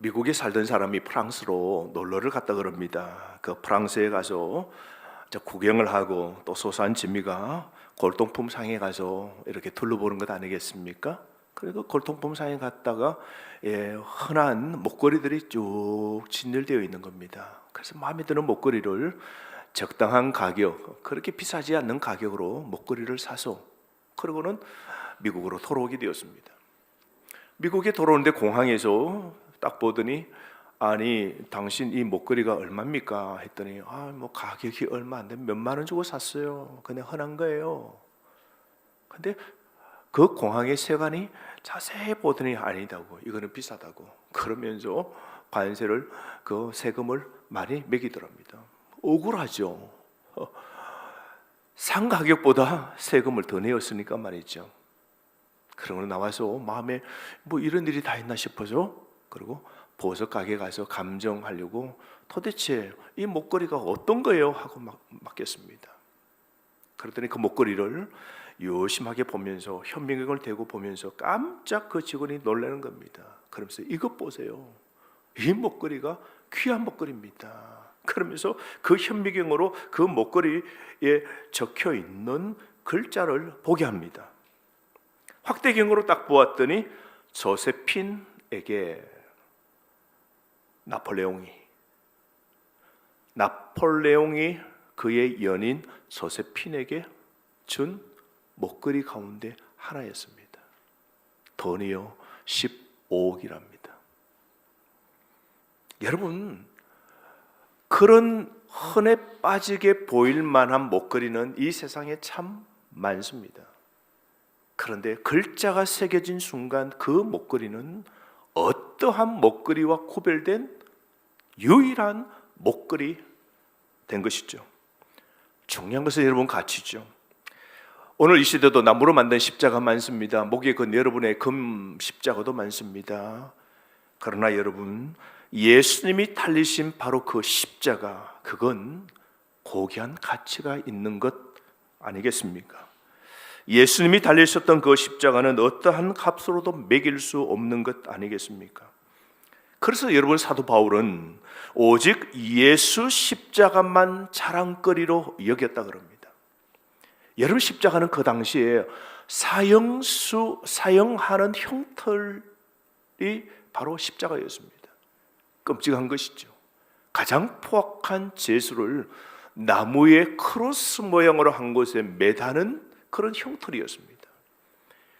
미국에 살던 사람이 프랑스로 놀러를 갔다 그럽니다. 그 프랑스에 가서 저 구경을 하고 또 소소한 진미가 골동품 상에 가서 이렇게 둘러보는 것 아니겠습니까? 그래도 골동품 상에 갔다가 예, 흔한 목걸이들이 쭉 진열되어 있는 겁니다. 그래서 마음에 드는 목걸이를 적당한 가격, 그렇게 비싸지 않는 가격으로 목걸이를 사서 그러고는 미국으로 돌아오게 되었습니다. 미국에 돌아오는데 공항에서 딱 보더니 아니 당신 이 목걸이가 얼마입니까 했더니 아 뭐 가격이 얼마 안 되면 몇만 원 주고 샀어요. 그냥 흔한 거예요. 근데 그 공항의 세관이 자세히 보더니 아니다고 이거는 비싸다고 그러면서 관세를 그 세금을 많이 매기더랍니다. 억울하죠. 어, 상 가격보다 세금을 더 내었으니까 말이죠. 그러고 나와서 마음에 뭐 이런 일이 다 있나 싶어서 그리고 보석 가게 가서 감정하려고 도대체 이 목걸이가 어떤 거예요 하고 막 맡겼습니다. 그랬더니 그 목걸이를 요심하게 보면서 현미경을 대고 보면서 깜짝 그 직원이 놀라는 겁니다. 그러면서 이것 보세요. 이 목걸이가 귀한 목걸이입니다. 그러면서 그 현미경으로 그 목걸이에 적혀 있는 글자를 보게 합니다. 확대경으로 딱 보았더니 조세핀에게 나폴레옹이 나폴레옹이 그의 연인 조세핀에게 준 목걸이 가운데 하나였습니다. 돈이요 15억이랍니다. 여러분 그런 흔해 빠지게 보일 만한 목걸이는 이 세상에 참 많습니다. 그런데 글자가 새겨진 순간 그 목걸이는 어떠한 목걸이와 구별된 유일한 목걸이 된 것이죠. 중요한 것은 여러분 가치죠. 오늘 이 시대도 나무로 만든 십자가 많습니다. 목에 건 여러분의 금 십자가도 많습니다. 그러나 여러분 예수님이 달리신 바로 그 십자가 그건 고귀한 가치가 있는 것 아니겠습니까? 예수님이 달리셨던 그 십자가는 어떠한 값으로도 매길 수 없는 것 아니겠습니까? 그래서 여러분 사도 바울은 오직 예수 십자가만 자랑거리로 여겼다 그럽니다. 여러분 십자가는 그 당시에 사형수 사형하는 형틀이 바로 십자가였습니다. 끔찍한 것이죠. 가장 포악한 제수를 나무의 크로스 모양으로 한 곳에 매다는 그런 형틀이었습니다.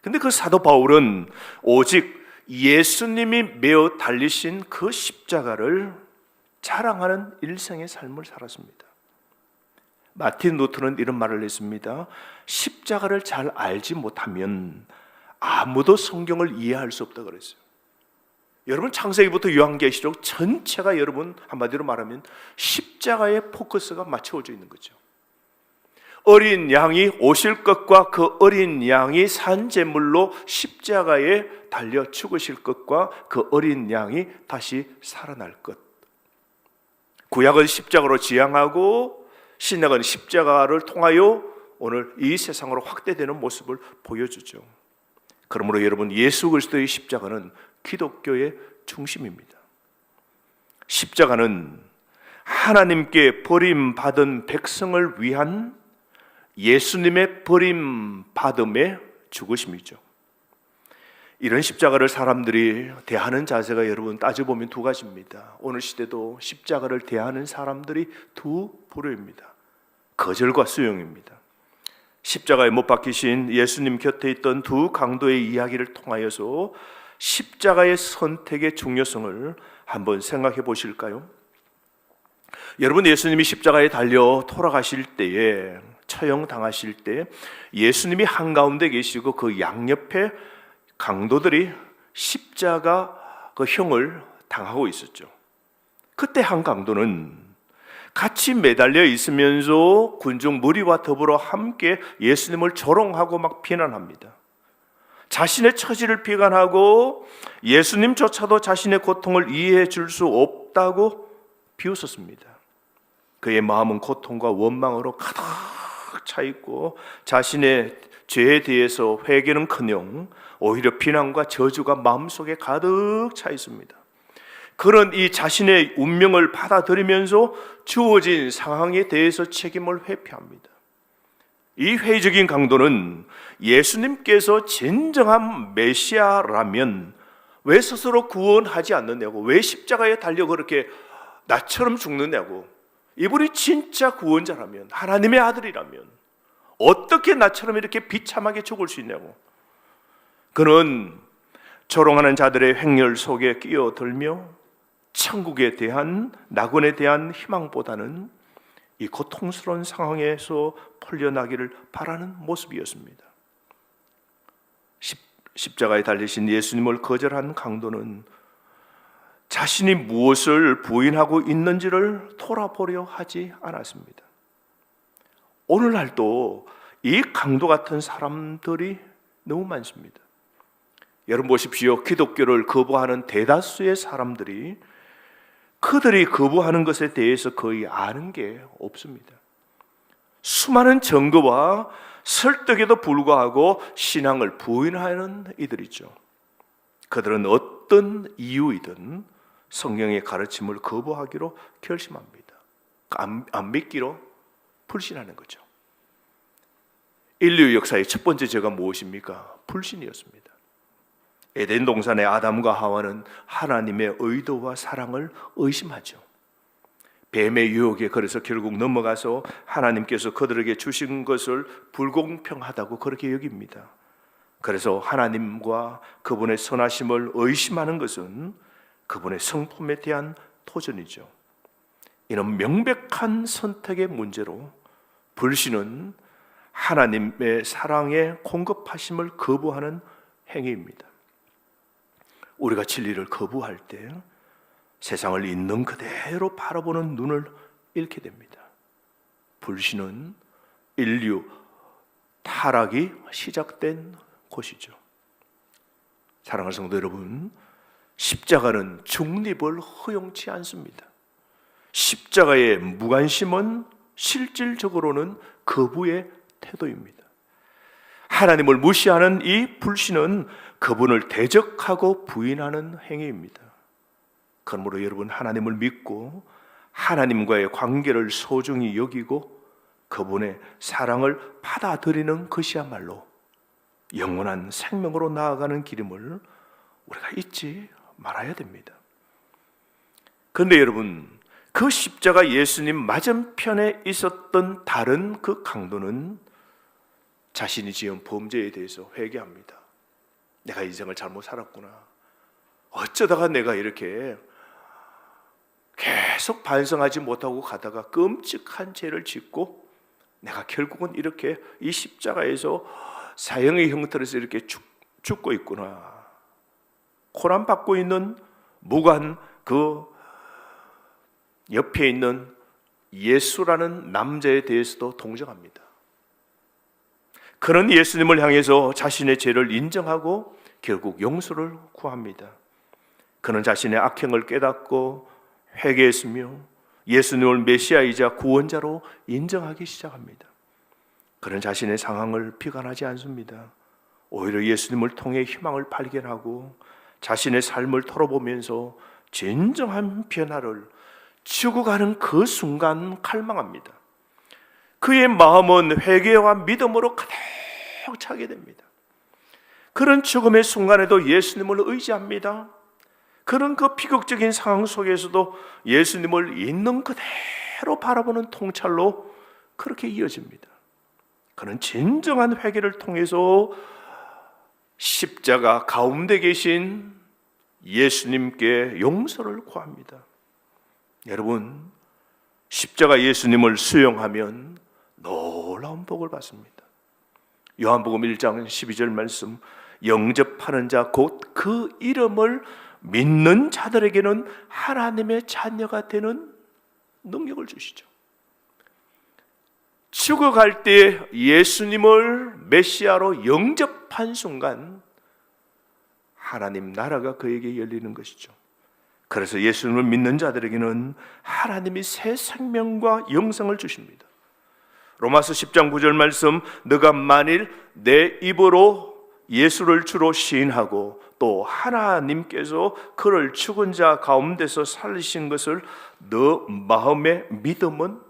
근데 그 사도 바울은 오직 예수님이 메어 달리신 그 십자가를 자랑하는 일생의 삶을 살았습니다. 마틴 루트는 이런 말을 했습니다. 십자가를 잘 알지 못하면 아무도 성경을 이해할 수 없다 그랬어요. 여러분 창세기부터 요한계시록 전체가 여러분 한마디로 말하면 십자가에 포커스가 맞춰져 있는 거죠. 어린 양이 오실 것과 그 어린 양이 산 제물로 십자가에 달려 죽으실 것과 그 어린 양이 다시 살아날 것. 구약은 십자가로 지향하고 신약은 십자가를 통하여 오늘 이 세상으로 확대되는 모습을 보여주죠. 그러므로 여러분 예수 그리스도의 십자가는 기독교의 중심입니다. 십자가는 하나님께 버림받은 백성을 위한 예수님의 버림받음의 죽으심이죠. 이런 십자가를 사람들이 대하는 자세가 여러분 따져보면 두 가지입니다. 오늘 시대도 십자가를 대하는 사람들이 두 부류입니다. 거절과 수용입니다. 십자가에 못 박히신 예수님 곁에 있던 두 강도의 이야기를 통하여서 십자가의 선택의 중요성을 한번 생각해 보실까요? 여러분 예수님이 십자가에 달려 돌아가실 때에 처형 당하실 때 예수님이 한가운데 계시고 그 양옆에 강도들이 십자가 그 형을 당하고 있었죠. 그때 한 강도는 같이 매달려 있으면서 군중 무리와 더불어 함께 예수님을 조롱하고 막 비난합니다. 자신의 처지를 비관하고 예수님조차도 자신의 고통을 이해해 줄 수 없다고 비웃었습니다. 그의 마음은 고통과 원망으로 가득 차 있고 자신의 죄에 대해서 회개는커녕 오히려 비난과 저주가 마음속에 가득 차 있습니다. 그런 이 자신의 운명을 받아들이면서 주어진 상황에 대해서 책임을 회피합니다. 이 회의적인 강도는 예수님께서 진정한 메시아라면 왜 스스로 구원하지 않느냐고, 왜 십자가에 달려 그렇게 나처럼 죽느냐고, 이분이 진짜 구원자라면, 하나님의 아들이라면, 어떻게 나처럼 이렇게 비참하게 죽을 수 있냐고. 그는 조롱하는 자들의 횡렬 속에 끼어들며 천국에 대한 낙원에 대한 희망보다는 이 고통스러운 상황에서 풀려나기를 바라는 모습이었습니다. 십, 십자가에 달리신 예수님을 거절한 강도는 자신이 무엇을 부인하고 있는지를 돌아보려 하지 않았습니다. 오늘날도 이 강도 같은 사람들이 너무 많습니다. 여러분 보십시오. 기독교를 거부하는 대다수의 사람들이 그들이 거부하는 것에 대해서 거의 아는 게 없습니다. 수많은 증거와 설득에도 불구하고 신앙을 부인하는 이들이죠. 그들은 어떤 이유이든 성경의 가르침을 거부하기로 결심합니다. 안, 안 믿기로 불신하는 거죠. 인류 역사의 첫 번째 죄가 무엇입니까? 불신이었습니다. 에덴 동산의 아담과 하와는 하나님의 의도와 사랑을 의심하죠. 뱀의 유혹에 그래서 결국 넘어가서 하나님께서 그들에게 주신 것을 불공평하다고 그렇게 여깁니다. 그래서 하나님과 그분의 선하심을 의심하는 것은 그분의 성품에 대한 도전이죠. 이런 명백한 선택의 문제로 불신은 하나님의 사랑에 공급하심을 거부하는 행위입니다. 우리가 진리를 거부할 때 세상을 있는 그대로 바라보는 눈을 잃게 됩니다. 불신은 인류 타락이 시작된 곳이죠. 사랑하는 성도 여러분, 십자가는 중립을 허용치 않습니다. 십자가의 무관심은 실질적으로는 거부의 태도입니다. 하나님을 무시하는 이 불신은 그분을 대적하고 부인하는 행위입니다. 그러므로 여러분 하나님을 믿고 하나님과의 관계를 소중히 여기고 그분의 사랑을 받아들이는 것이야말로 영원한 생명으로 나아가는 길임을 우리가 잊지 말아야 됩니다. 그런데 여러분, 그 십자가 예수님 맞은편에 있었던 다른 그 강도는 자신이 지은 범죄에 대해서 회개합니다. 내가 인생을 잘못 살았구나. 어쩌다가 내가 이렇게 계속 반성하지 못하고 가다가 끔찍한 죄를 짓고 내가 결국은 이렇게 이 십자가에서 사형의 형태로서 이렇게 죽, 죽고 있구나. 고난 받고 있는 무관 그 옆에 있는 예수라는 남자에 대해서도 동정합니다. 그런 예수님을 향해서 자신의 죄를 인정하고 결국 용서를 구합니다. 그는 자신의 악행을 깨닫고 회개했으며 예수님을 메시아이자 구원자로 인정하기 시작합니다. 그는 자신의 상황을 비관하지 않습니다. 오히려 예수님을 통해 희망을 발견하고 자신의 삶을 털어보면서 진정한 변화를 죽어가는 그 순간 갈망합니다. 그의 마음은 회개와 믿음으로 가득 차게 됩니다. 그런 죽음의 순간에도 예수님을 의지합니다. 그런 그 비극적인 상황 속에서도 예수님을 있는 그대로 바라보는 통찰로 그렇게 이어집니다. 그는 진정한 회개를 통해서 십자가 가운데 계신 예수님께 용서를 구합니다. 여러분, 십자가 예수님을 수용하면 놀라운 복을 받습니다. 요한복음 1장 12절 말씀 영접하는 자 곧 그 이름을 믿는 자들에게는 하나님의 자녀가 되는 능력을 주시죠. 죽어갈 때 예수님을 메시아로 영접한 순간 하나님 나라가 그에게 열리는 것이죠. 그래서 예수님을 믿는 자들에게는 하나님이 새 생명과 영생을 주십니다. 로마서 10장 9절 말씀 너가 만일 내 입으로 예수를 주로 시인하고 또 하나님께서 그를 죽은 자 가운데서 살리신 것을 너 마음의 믿음은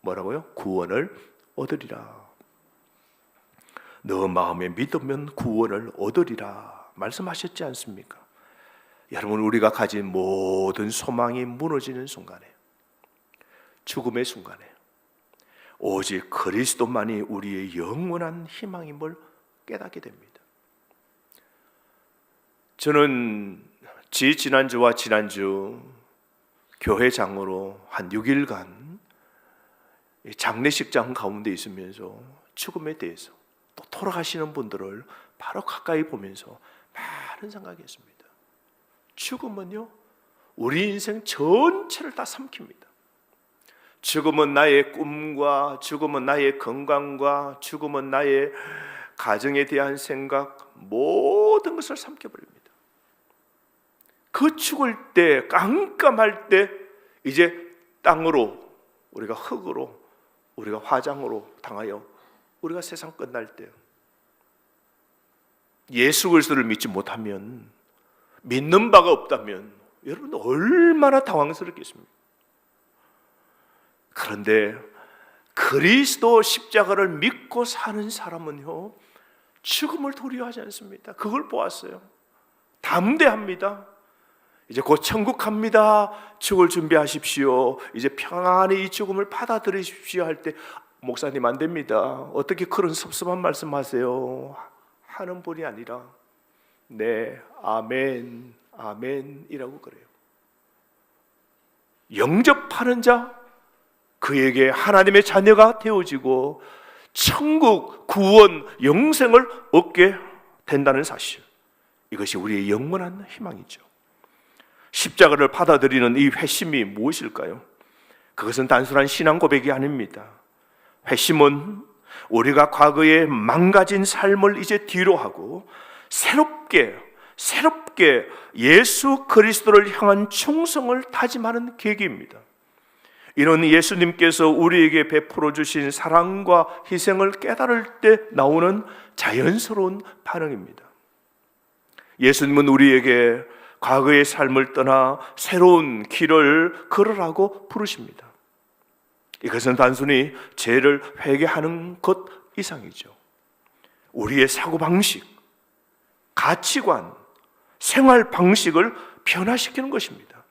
뭐라고요? 구원을 얻으리라. 너 마음에 믿으면 구원을 얻으리라 말씀하셨지 않습니까? 여러분 우리가 가진 모든 소망이 무너지는 순간에 죽음의 순간에 오직 그리스도만이 우리의 영원한 희망임을 깨닫게 됩니다. 저는 지 지난주와 지난주 교회 장으로 한 6일간 장례식장 가운데 있으면서 죽음에 대해서 또 돌아가시는 분들을 바로 가까이 보면서 많은 생각이 했습니다. 죽음은요, 우리 인생 전체를 다 삼킵니다. 죽음은 나의 꿈과 죽음은 나의 건강과 죽음은 나의 가정에 대한 생각 모든 것을 삼켜버립니다. 그 죽을 때 깜깜할 때 이제 땅으로 우리가 흙으로 우리가 화장으로 당하여 우리가 세상 끝날 때 예수 그리스도를 믿지 못하면 믿는 바가 없다면 여러분 얼마나 당황스럽겠습니까? 그런데 그리스도 십자가를 믿고 사는 사람은요 죽음을 두려워하지 않습니다. 그걸 보았어요. 담대합니다. 이제 곧 천국 갑니다. 죽을 준비하십시오. 이제 평안히 이 죽음을 받아들이십시오 할 때 목사님 안 됩니다. 어떻게 그런 섭섭한 말씀 하세요? 하는 분이 아니라 네 아멘 아멘이라고 그래요. 영접하는 자 그에게 하나님의 자녀가 되어지고 천국 구원 영생을 얻게 된다는 사실. 이것이 우리의 영원한 희망이죠. 십자가를 받아들이는 이 회심이 무엇일까요? 그것은 단순한 신앙 고백이 아닙니다. 회심은 우리가 과거에 망가진 삶을 이제 뒤로 하고 새롭게 새롭게 예수 그리스도를 향한 충성을 다짐하는 계기입니다. 이런 예수님께서 우리에게 베풀어 주신 사랑과 희생을 깨달을 때 나오는 자연스러운 반응입니다. 예수님은 우리에게 과거의 삶을 떠나 새로운 길을 걸으라고 부르십니다. 이것은 단순히 죄를 회개하는 것 이상이죠. 우리의 사고방식, 가치관, 생활 방식을 변화시키는 것입니다.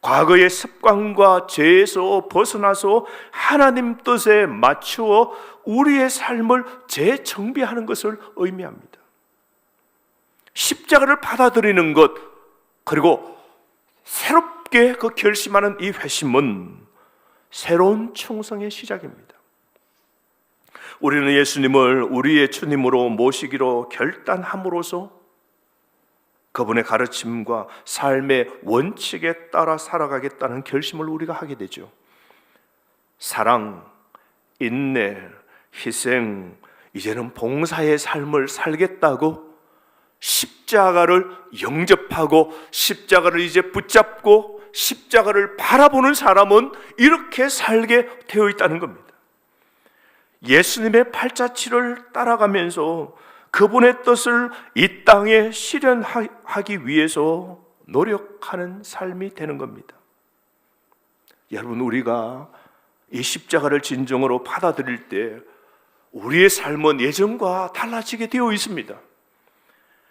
과거의 습관과 죄에서 벗어나서 하나님 뜻에 맞추어 우리의 삶을 재정비하는 것을 의미합니다. 십자가를 받아들이는 것, 그리고 새롭게 그 결심하는 이 회심은 새로운 충성의 시작입니다. 우리는 예수님을 우리의 주님으로 모시기로 결단함으로써 그분의 가르침과 삶의 원칙에 따라 살아가겠다는 결심을 우리가 하게 되죠. 사랑, 인내, 희생, 이제는 봉사의 삶을 살겠다고 십자가를 영접하고 십자가를 이제 붙잡고 십자가를 바라보는 사람은 이렇게 살게 되어 있다는 겁니다. 예수님의 팔자치를 따라가면서 그분의 뜻을 이 땅에 실현하기 위해서 노력하는 삶이 되는 겁니다. 여러분, 우리가 이 십자가를 진정으로 받아들일 때 우리의 삶은 예전과 달라지게 되어 있습니다.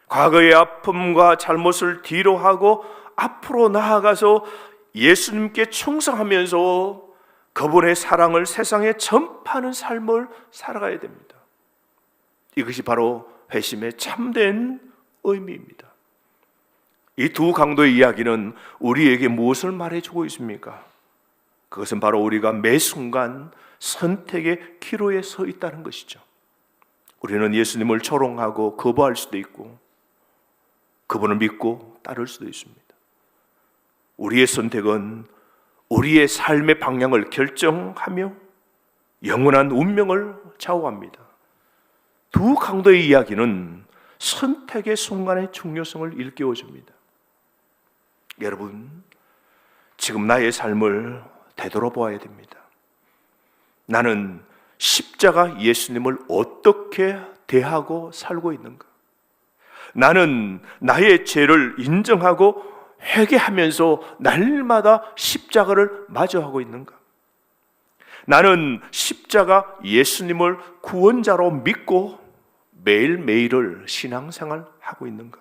과거의 아픔과 잘못을 뒤로 하고 앞으로 나아가서 예수님께 충성하면서 그분의 사랑을 세상에 전파하는 삶을 살아가야 됩니다. 이것이 바로 회심의 참된 의미입니다. 이 두 강도의 이야기는 우리에게 무엇을 말해주고 있습니까? 그것은 바로 우리가 매 순간 선택의 기로에 서 있다는 것이죠. 우리는 예수님을 초롱하고 거부할 수도 있고, 그분을 믿고 따를 수도 있습니다. 우리의 선택은 우리의 삶의 방향을 결정하며 영원한 운명을 좌우합니다. 두 강도의 이야기는 선택의 순간의 중요성을 일깨워 줍니다. 여러분, 지금 나의 삶을 되돌아보아야 됩니다. 나는 십자가 예수님을 어떻게 대하고 살고 있는가? 나는 나의 죄를 인정하고 회개하면서 날마다 십자가를 마주하고 있는가? 나는 십자가 예수님을 구원자로 믿고 매일매일을 신앙생활 하고 있는가?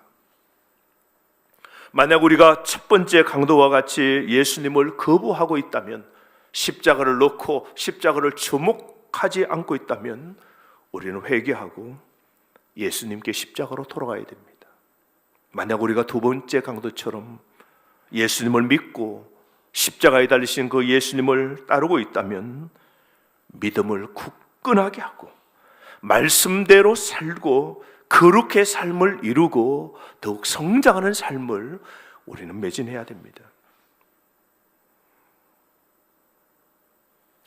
만약 우리가 첫 번째 강도와 같이 예수님을 거부하고 있다면 십자가를 놓고 십자가를 주목하지 않고 있다면 우리는 회개하고 예수님께 십자가로 돌아가야 됩니다. 만약 우리가 두 번째 강도처럼 예수님을 믿고 십자가에 달리신 그 예수님을 따르고 있다면 믿음을 굳건하게 하고 말씀대로 살고 그렇게 삶을 이루고 더욱 성장하는 삶을 우리는 매진해야 됩니다.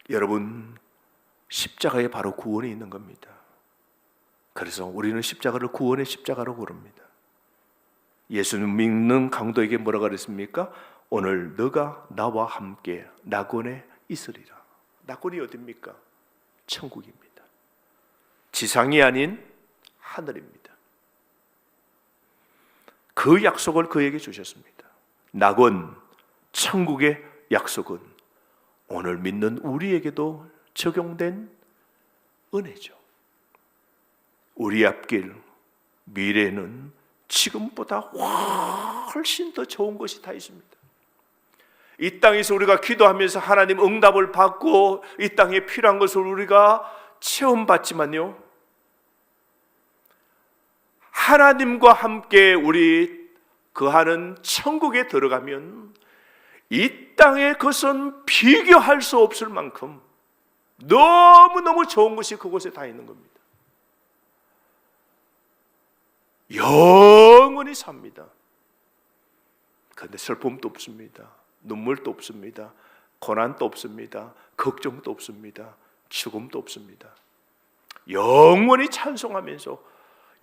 여러분, 십자가에 바로 구원이 있는 겁니다. 그래서 우리는 십자가를 구원의 십자가로 부릅니다. 예수님 믿는 강도에게 뭐라 그랬습니까? 오늘 너가 나와 함께 낙원에 있으리라. 낙원이 어딥니까? 천국입니다. 지상이 아닌 하늘입니다. 그 약속을 그에게 주셨습니다. 낙원, 천국의 약속은 오늘 믿는 우리에게도 적용된 은혜죠. 우리 앞길, 미래는 지금보다 훨씬 더 좋은 것이 다 있습니다. 이 땅에서 우리가 기도하면서 하나님 응답을 받고 이 땅에 필요한 것을 우리가 체험받지만요. 하나님과 함께 우리 거하는 천국에 들어가면 이 땅의 것은 비교할 수 없을 만큼 너무너무 좋은 것이 그곳에 다 있는 겁니다. 영원히 삽니다. 그런데 슬픔도 없습니다. 눈물도 없습니다. 고난도 없습니다. 걱정도 없습니다. 죽음도 없습니다. 영원히 찬송하면서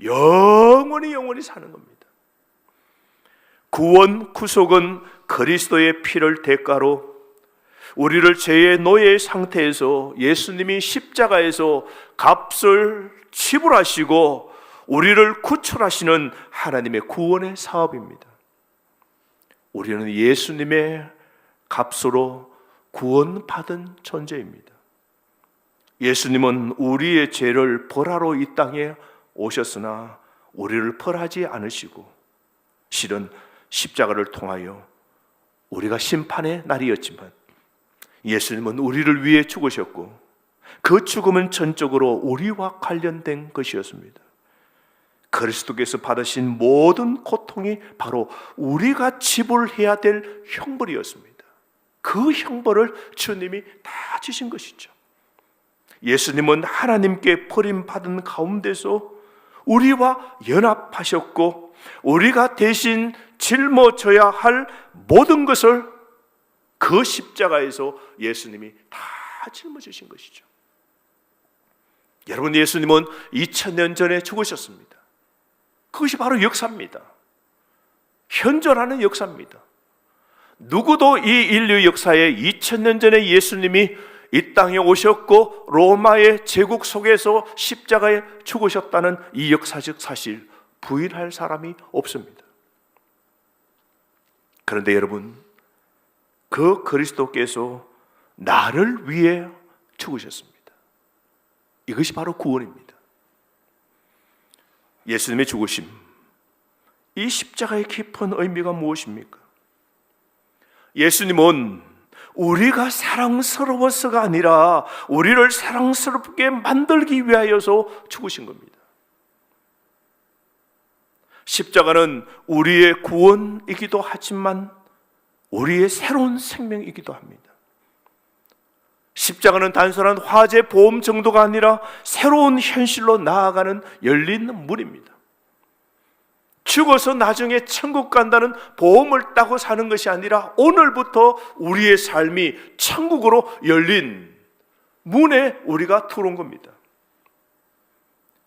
영원히 영원히 사는 겁니다. 구원 구속은 그리스도의 피를 대가로 우리를 죄의 노예의 상태에서 예수님이 십자가에서 값을 지불하시고 우리를 구출하시는 하나님의 구원의 사업입니다. 우리는 예수님의 값으로 구원받은 존재입니다. 예수님은 우리의 죄를 벌하러 이 땅에 오셨으나 우리를 벌하지 않으시고 실은 십자가를 통하여 우리가 심판의 날이었지만 예수님은 우리를 위해 죽으셨고 그 죽음은 전적으로 우리와 관련된 것이었습니다. 그리스도께서 받으신 모든 고통이 바로 우리가 지불해야 될 형벌이었습니다. 그 형벌을 주님이 다 지신 것이죠. 예수님은 하나님께 버림받은 가운데서 우리와 연합하셨고 우리가 대신 짊어져야 할 모든 것을 그 십자가에서 예수님이 다 짊어지신 것이죠. 여러분 예수님은 2000년 전에 죽으셨습니다. 그것이 바로 역사입니다. 현존하는 역사입니다. 누구도 이 인류 역사에 2000년 전에 예수님이 이 땅에 오셨고 로마의 제국 속에서 십자가에 죽으셨다는 이 역사적 사실 부인할 사람이 없습니다. 그런데 여러분 그 그리스도께서 나를 위해 죽으셨습니다. 이것이 바로 구원입니다. 예수님의 죽으심 이 십자가의 깊은 의미가 무엇입니까? 예수님은 우리가 사랑스러워서가 아니라 우리를 사랑스럽게 만들기 위하여서 죽으신 겁니다. 십자가는 우리의 구원이기도 하지만 우리의 새로운 생명이기도 합니다. 십자가는 단순한 화재 보험 정도가 아니라 새로운 현실로 나아가는 열린 문입니다. 죽어서 나중에 천국 간다는 보험을 따고 사는 것이 아니라 오늘부터 우리의 삶이 천국으로 열린 문에 우리가 들어온 겁니다.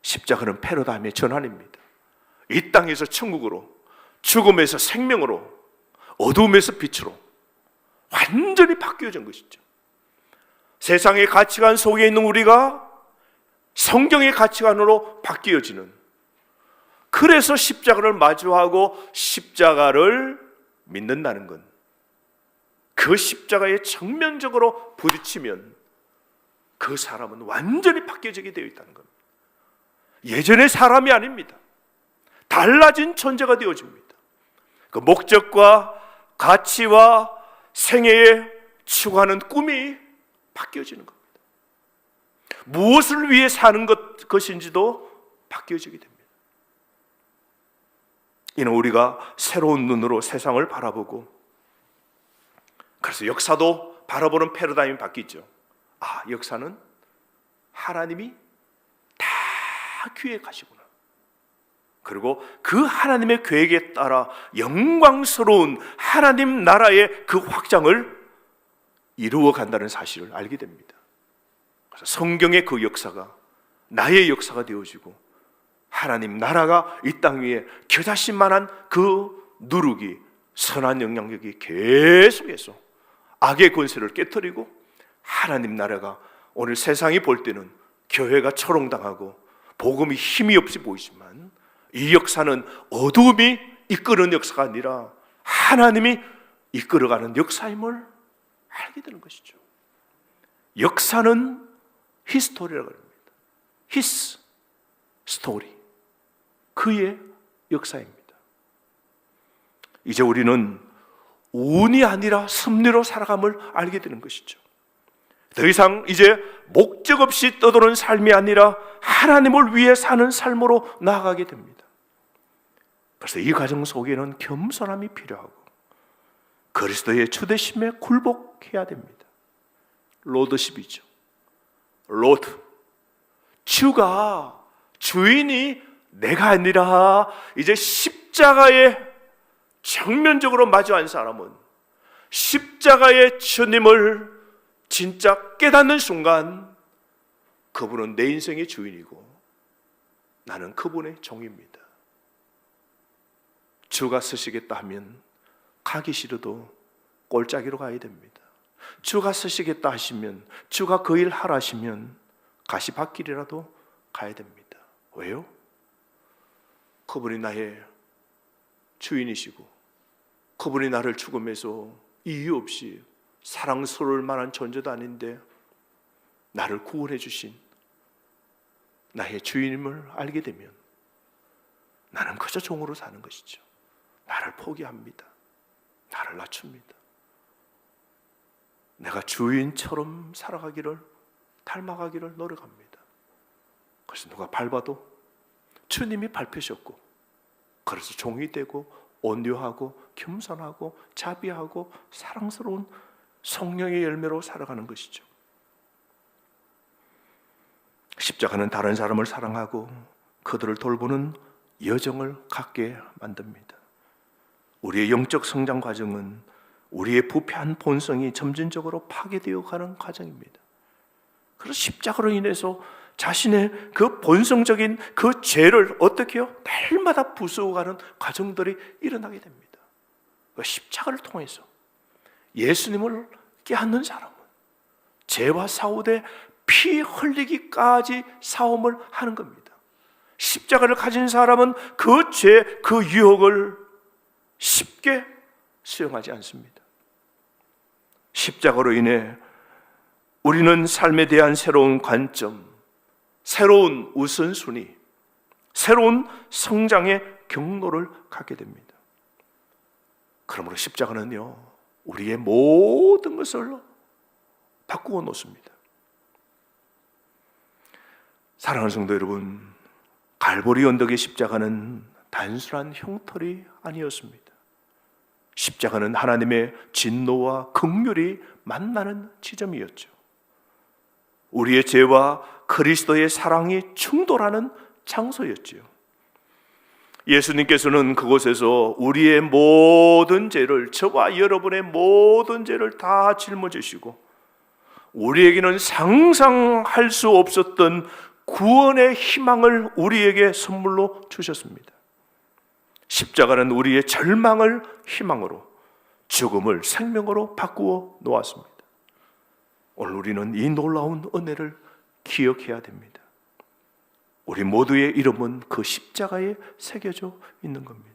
십자가는 패러다임의 전환입니다. 이 땅에서 천국으로, 죽음에서 생명으로, 어둠에서 빛으로 완전히 바뀌어진 것이죠. 세상의 가치관 속에 있는 우리가 성경의 가치관으로 바뀌어지는 그래서 십자가를 마주하고 십자가를 믿는다는 건 그 십자가에 정면적으로 부딪히면 그 사람은 완전히 바뀌어지게 되어 있다는 겁니다. 예전의 사람이 아닙니다. 달라진 존재가 되어집니다. 그 목적과 가치와 생애에 추구하는 꿈이 바뀌어지는 겁니다. 무엇을 위해 사는 것, 것인지도 바뀌어지게 됩니다. 이는 우리가 새로운 눈으로 세상을 바라보고 그래서 역사도 바라보는 패러다임이 바뀌죠. 아, 역사는 하나님이 다 기획하시구나. 그리고 그 하나님의 계획에 따라 영광스러운 하나님 나라의 그 확장을 이루어 간다는 사실을 알게 됩니다. 그래서 성경의 그 역사가 나의 역사가 되어지고 하나님 나라가 이 땅 위에 겨자씨만한 그 누룩이 선한 영향력이 계속해서 악의 권세를 깨뜨리고 하나님 나라가 오늘 세상이 볼 때는 교회가 철옹당하고 복음이 힘이 없이 보이지만 이 역사는 어둠이 이끄는 역사가 아니라 하나님이 이끌어가는 역사임을 알게 되는 것이죠. 역사는 히스토리라고 합니다. 히스 스토리. 그의 역사입니다. 이제 우리는 운이 아니라 섭리로 살아감을 알게 되는 것이죠. 더 이상 이제 목적 없이 떠도는 삶이 아니라 하나님을 위해 사는 삶으로 나아가게 됩니다. 그래서 이 과정 속에는 겸손함이 필요하고 그리스도의 주대심에 굴복 해야 됩니다. 로드십이죠. 로드. 주가 주인이 내가 아니라 이제 십자가에 정면적으로 마주한 사람은 십자가의 주님을 진짜 깨닫는 순간 그분은 내 인생의 주인이고 나는 그분의 종입니다. 주가 쓰시겠다 하면 가기 싫어도 꼴짜기로 가야 됩니다. 주가 쓰시겠다 하시면 주가 그 일 하라시면 가시밭길이라도 가야 됩니다. 왜요? 그분이 나의 주인이시고 그분이 나를 죽음에서 이유 없이 사랑스러울 만한 존재도 아닌데 나를 구원해 주신 나의 주인임을 알게 되면 나는 그저 종으로 사는 것이죠. 나를 포기합니다. 나를 낮춥니다. 내가 주인처럼 살아가기를 닮아가기를 노력합니다. 그래서 누가 밟아도 주님이 밟히셨고 그래서 종이 되고 온유하고 겸손하고 자비하고 사랑스러운 성령의 열매로 살아가는 것이죠. 십자가는 다른 사람을 사랑하고 그들을 돌보는 여정을 갖게 만듭니다. 우리의 영적 성장 과정은 우리의 부패한 본성이 점진적으로 파괴되어 가는 과정입니다. 그래서 십자가로 인해서 자신의 그 본성적인 그 죄를 어떻게요? 날마다 부수어가는 과정들이 일어나게 됩니다. 그 십자가를 통해서 예수님을 깨닫는 사람은 죄와 싸우되 피 흘리기까지 싸움을 하는 겁니다. 십자가를 가진 사람은 그 죄, 그 유혹을 쉽게 수용하지 않습니다. 십자가로 인해 우리는 삶에 대한 새로운 관점, 새로운 우선순위, 새로운 성장의 경로를 갖게 됩니다. 그러므로 십자가는요, 우리의 모든 것을 바꾸어 놓습니다. 사랑하는 성도 여러분, 갈보리 언덕의 십자가는 단순한 흉털이 아니었습니다. 십자가는 하나님의 진노와 극률이 만나는 지점이었죠. 우리의 죄와 그리스도의 사랑이 충돌하는 장소였지요. 예수님께서는 그곳에서 우리의 모든 죄를 저와 여러분의 모든 죄를 다 짊어지시고 우리에게는 상상할 수 없었던 구원의 희망을 우리에게 선물로 주셨습니다. 십자가는 우리의 절망을 희망으로 죽음을 생명으로 바꾸어 놓았습니다. 오늘 우리는 이 놀라운 은혜를 기억해야 됩니다. 우리 모두의 이름은 그 십자가에 새겨져 있는 겁니다.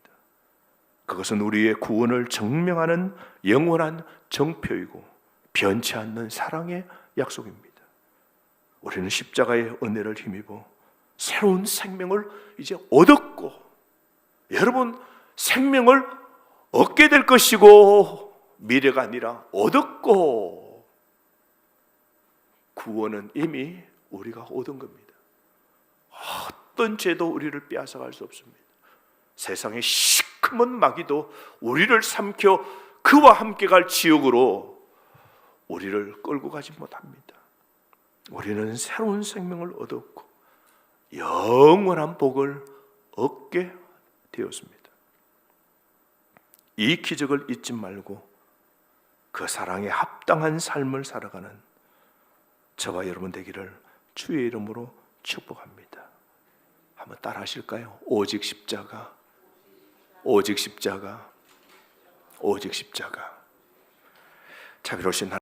그것은 우리의 구원을 증명하는 영원한 정표이고 변치 않는 사랑의 약속입니다. 우리는 십자가의 은혜를 힘입어 새로운 생명을 이제 얻었고 여러분 생명을 얻게 될 것이고 미래가 아니라 얻었고 구원은 이미 우리가 얻은 겁니다. 어떤 죄도 우리를 빼앗아갈 수 없습니다. 세상의 시커먼 마귀도 우리를 삼켜 그와 함께 갈 지옥으로 우리를 끌고 가지 못합니다. 우리는 새로운 생명을 얻었고 영원한 복을 얻게 되었습니다. 이 기적을 잊지 말고 그 사랑에 합당한 삶을 살아가는 저와 여러분 되기를 주의 이름으로 축복합니다. 한번 따라 하실까요? 오직 십자가, 오직 십자가, 오직 십자가. 자비로우신 하나님